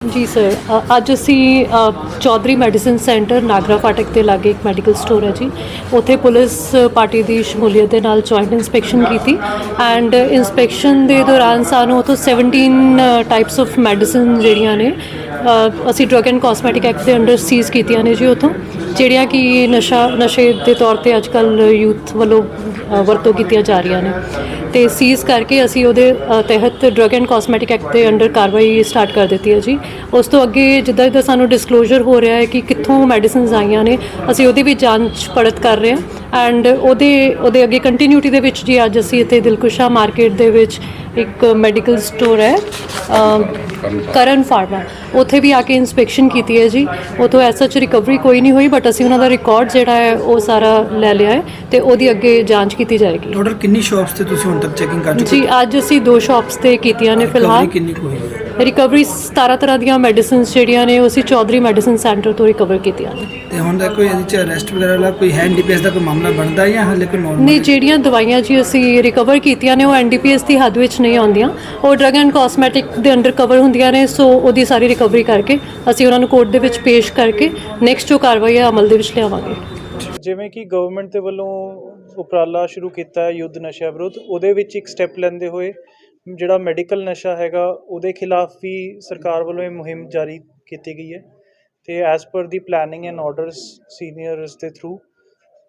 ਜੀ ਸਰ ਅੱਜ ਅਸੀਂ ਚੌਧਰੀ ਮੈਡੀਸਿਨ ਸੈਂਟਰ ਨਾਗਰਾ ਫਾਟਕ ਦੇ ਲਾਗੇ ਇੱਕ ਮੈਡੀਕਲ ਸਟੋਰ ਹੈ ਜੀ। ਉੱਥੇ ਪੁਲਿਸ ਪਾਰਟੀ ਦੀ ਸ਼ਮੂਲੀਅਤ ਦੇ ਨਾਲ ਜੁਆਇੰਟ ਇਨਸਪੈਕਸ਼ਨ ਕੀਤੀ ਐਂਡ ਇਨਸਪੈਕਸ਼ਨ ਦੇ ਦੌਰਾਨ ਸਾਨੂੰ ਉੱਥੋਂ 17 ਟਾਈਪਸ ਆਫ ਮੈਡੀਸਿਨ ਜਿਹੜੀਆਂ ਨੇ ਅਸੀਂ ਡਰਗ ਐਂਡ ਕਾਸਮੈਟਿਕ ਐਕਟ ਦੇ ਅੰਡਰ ਸੀਜ਼ ਕੀਤੀਆਂ ਨੇ ਜੀ ਉੱਥੋਂ। ਜਿਹੜੀਆਂ ਕਿ ਨਸ਼ਾ ਨਸ਼ੇ ਦੇ ਤੌਰ ਤੇ ਅੱਜਕੱਲ ਯੂਥ ਵੱਲੋਂ ਵਰਤੋਂ ਕੀਤੀਆਂ ਜਾ ਰਹੀਆਂ ਨੇ। ਤੇ ਸੀਜ਼ ਕਰਕੇ ਅਸੀਂ ਉਹਦੇ ਤਹਿਤ ਡਰਗ ਐਂਡ ਕਾਸਮੈਟਿਕ ਐਕਟ ਦੇ ਅੰਡਰ ਕਾਰਵਾਈ ਸਟਾਰਟ ਕਰ ਦਿੱਤੀ ਹੈ ਜੀ। ਉਸ ਤੋਂ ਅੱਗੇ ਜਿੱਦਾਂ ਜਿੱਦਾਂ ਸਾਨੂੰ ਡਿਸਕਲੋਜ਼ਰ ਹੋ ਰਿਹਾ ਹੈ ਕਿ ਕਿੱਥੋਂ ਮੈਡੀਸਿਨਸ ਆਈਆਂ ਨੇ ਅਸੀਂ ਉਹਦੀ ਵੀ ਜਾਂਚ ਪੜਤ ਕਰ ਰਹੇ ਹਾਂ। ਐਂਡ ਉਹਦੇ ਉਹਦੇ ਅੱਗੇ ਕੰਟੀਨਿਊਟੀ ਦੇ ਵਿੱਚ ਜੀ ਅੱਜ ਅਸੀਂ ਇੱਥੇ ਦਿਲਕੁਸ਼ਾ ਮਾਰਕੀਟ ਦੇ ਵਿੱਚ ਇੱਕ ਮੈਡੀਕਲ ਸਟੋਰ ਹੈ ਕਰਨ ਫਾਰਮਾ। ਉੱਥੇ ਵੀ ਆ ਕੇ ਇਨਸਪੈਕਸ਼ਨ ਕੀਤੀ ਹੈ ਜੀ। ਉਤੋਂ ਐਸਾ ਚ ਰਿਕਵਰੀ ਕੋਈ ਨਹੀਂ ਹੋਈ ਬਟ ਅਸੀਂ ਉਹਨਾਂ ਦਾ ਰਿਕਾਰਡ ਜਿਹੜਾ ਹੈ ਉਹ ਸਾਰਾ ਲੈ ਲਿਆ ਹੈ ਤੇ ਉਹਦੀ ਅੱਗੇ ਜਾਂਚ ਕੀਤੀ ਜਾਏਗੀ। ਟੋਟਲ ਕਿੰਨੀ ਸ਼ਾਪਸ ਤੇ ਤੁਸੀਂ ਹੁਣ ਤੱਕ ਚੈਕਿੰਗ ਕਰ ਚੁੱਕੇ ਜੀ ਅੱਜ ਅਸੀਂ ਦੋ ਸ਼ਾਪਸ ਤੇ ਕੀਤੀਆਂ ਨੇ ਫਿਲਹਾਲ। ਕਿੰਨੀ ਕੁ ਹੋਈ ਹੈ? ਰਿਕਵਰੀ 17 ਤਰ੍ਹਾਂ ਦੀਆਂ ਮੈਡੀਸਿਨਸ ਜਿਹੜੀਆਂ ਨੇ ਉਹ ਅਸੀਂ ਚੌਧਰੀ ਮੈਡੀਸਿਨ ਸੈਂਟਰ ਤੋਂ ਰਿਕਵਰ ਕੀਤੀਆਂ ਨੇ। ਤੇ ਹੁਣ ਤੱਕ ਕੋਈ ਇਹਦੇ ਚ ਅਰੈਸਟ ਵਗੈਰਾ ਵਾਲਾ ਕੋਈ ਹੈ ਐਨਡੀਪੀਐਸ ਦਾ ਕੋਈ ਮਾਮਲਾ ਬਣਦਾ ਹੈ ਜਾਂ ਹਾਲੇ ਕੋਈ ਨੇ ਨਾਰਮਲ ਜਿਹੜੀਆਂ ਦਵਾਈਆਂ ਜੀ ਅਸੀਂ ਰਿਕਵਰ ਕੀਤੀਆਂ ਨੇ ਉਹ ਐਨਡੀਪੀਐਸ ਦੀ ਹੱਦ ਵਿੱਚ ਨਹੀਂ ਆਉਂਦੀਆਂ। ਉਹ ਡਰਗ ਐਂਡ ਕਾਸਮੈਟਿਕ ਦੇ ਅੰਡਰ ਕਵਰ ਹੁੰਦੀਆਂ ਨੇ ਸੋ ਉਹਦੀ ਸਾਰੀ ਰਿਕਵਰੀ ਕਰਕੇ ਅਸੀਂ ਉਹਨਾਂ ਨੂੰ ਕੋਰਟ ਦੇ ਵਿੱਚ ਪੇਸ਼ ਕਰਕੇ ਨੈਕਸਟ ਜੋ ਕਾਰਵਾਈ ਹੈ ਅਮਲ ਦੇ ਵਿੱਚ ਲਿਆਵਾਂਗੇ। ਜਿਵੇਂ ਕਿ ਗਵਰਨਮੈਂਟ ਦੇ ਵੱਲੋਂ ਉਪਰਾਲਾ ਸ਼ੁਰੂ ਕੀਤਾ ਹੈ ਯੁੱਧ ਨਸ਼ਾ ਵਿਰੁੱਧ ਉਹਦੇ ਵਿੱਚ ਇੱਕ ਸਟੈਪ ਲੈਂਦੇ ਹੋਏ ਜਿਹੜਾ ਮੈਡੀਕਲ ਨਸ਼ਾ ਹੈਗਾ, ਉਹਦੇ ਖਿਲਾਫ ਵੀ ਸਰਕਾਰ ਵੱਲੋਂ ਇਹ ਮੁਹਿੰਮ ਜਾਰੀ ਕੀਤੀ ਗਈ ਹੈ ਤੇ ਐਸ ਪਰ ਦੀ ਪਲੈਨਿੰਗ ਐਂਡ ਆਰਡਰਸ ਸੀਨੀਅਰਸ ਦੇ ਥਰੂ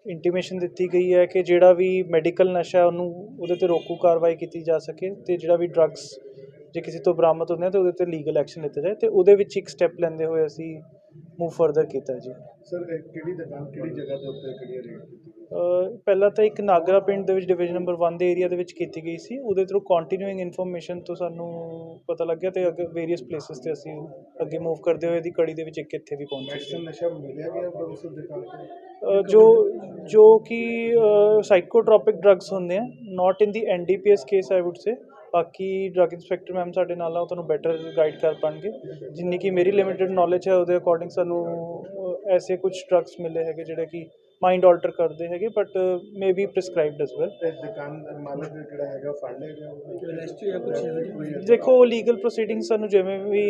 ਇੰਟੀਮੇਸ਼ਨ ਦਿੱਤੀ ਗਈ ਹੈ ਕਿ ਜਿਹੜਾ ਵੀ ਮੈਡੀਕਲ ਨਸ਼ਾ ਉਹਨੂੰ, ਉਹਦੇ ਤੇ ਰੋਕੂ ਕਾਰਵਾਈ ਕੀਤੀ ਜਾ ਸਕੇ ਤੇ ਜਿਹੜਾ ਵੀ ਡਰੱਗਸ ਜੇ ਕਿਸੇ ਤੋਂ ਬਰਾਮਦ ਹੁੰਦੇ ਆ, ਤੇ ਉਹਦੇ ਤੇ ਲੀਗਲ ਐਕਸ਼ਨ ਲਿੱਤਾ ਜਾਏ ਤੇ ਉਹਦੇ ਵਿੱਚ ਇੱਕ ਸਟੈਪ ਲੈਂਦੇ ਹੋਏ ਅਸੀਂ ਮੂਵ ਫਰਦਰ ਕੀਤਾ ਜੀ। ਸਰ ਕਿਹੜੀ ਦੁਕਾਨ, ਕਿਹੜੀ ਜਗ੍ਹਾ ਦੇ ਉੱਤੇ ਕਿਹੜੀ ਰੇਟ ਪਹਿਲਾਂ ਤਾਂ ਇੱਕ ਨਾਗਰਾ ਪਿੰਡ ਦੇ ਵਿੱਚ ਡਿਵੀਜ਼ਨ ਨੰਬਰ 1 ਦੇ ਏਰੀਆ ਦੇ ਵਿੱਚ ਕੀਤੀ ਗਈ ਸੀ। ਉਹਦੇ ਥਰੂ ਕੰਟੀਨਿਊਇੰਗ ਇਨਫੋਰਮੇਸ਼ਨ ਤੋਂ ਸਾਨੂੰ ਪਤਾ ਲੱਗਿਆ ਤੇ ਅੱਗੇ ਵੇਰੀਅਸ ਪਲੇਸਸ ਤੇ ਅਸੀਂ ਅੱਗੇ ਮੂਵ ਕਰਦੇ ਹੋਏ ਦੀ ਕੜੀ ਦੇ ਵਿੱਚ ਇੱਕ ਇੱਥੇ ਵੀ ਪਹੁੰਚੇ ਨਸ਼ਾ ਮਿਲਿਆ ਗਿਆ ਉਸ ਜੋ ਜੋ ਕਿ ਸਾਈਕੋਟ੍ਰੋਪਿਕ ਡਰੱਗਸ ਹੁੰਦੇ ਆ not in the NDPS case I would say ਬਾਕੀ ਡਰੱਗ ਇੰਸਪੈਕਟਰ ਮੈਮ ਸਾਡੇ ਨਾਲ ਆ ਉਹ ਤੁਹਾਨੂੰ ਬੈਟਰ ਗਾਈਡ ਕਰ ਪਾਣਗੇ। ਜਿੰਨੀ ਕਿ ਮੇਰੀ ਲਿਮਿਟਿਡ ਨੌਲੇਜ ਹੈ ਉਹਦੇ ਅਕੋਰਡਿੰਗ ਸਾਨੂੰ ਐਸੇ ਕੁਝ ਡਰੱਗਸ ਮਿਲੇ ਹੈਗੇ ਜਿਹੜੇ ਕਿ ਮਾਈਂਡ ਆਲਟਰ ਕਰਦੇ ਹੈਗੇ but may be prescribed as well ਦੁਕਾਨ ਮਾਲਕ ਜਿਹੜਾ ਹੈਗਾ ਉਹ ਫੜ ਲਿਆ ਗਿਆ ਅਰੈਸਟ ਜਾਂ ਕੁਝ ਦੇਖੋ ਲੀਗਲ ਪ੍ਰੋਸੀਡਿੰਗਸ ਸਾਨੂੰ ਜਿਵੇਂ ਵੀ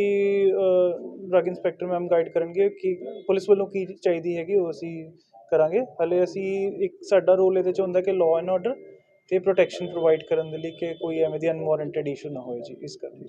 ਡਰੱਗ ਇੰਸਪੈਕਟਰ ਮੈਮ ਗਾਈਡ ਕਰਨਗੇ ਕਿ ਪੁਲਿਸ ਵੱਲੋਂ ਕੀ ਚਾਹੀਦੀ ਹੈਗੀ ਉਹ ਅਸੀਂ ਕਰਾਂਗੇ। ਹਲੇ ਅਸੀਂ ਇੱਕ ਸਾਡਾ ਰੋਲ ਇਹਦੇ ਚ ਹੁੰਦਾ ਕਿ ਲਾਅ ਐਂਡ ਆਰਡਰ ਅਤੇ ਪ੍ਰੋਟੈਕਸ਼ਨ ਪ੍ਰੋਵਾਈਡ ਕਰਨ ਦੇ ਲਈ ਕਿ ਕੋਈ ਐਵੇਂ ਦੀ ਅਨਵਾਰੰਟਡ ਇਸ਼ੂ ਨਾ ਹੋਏ ਜੀ, ਇਸ ਕਰਕੇ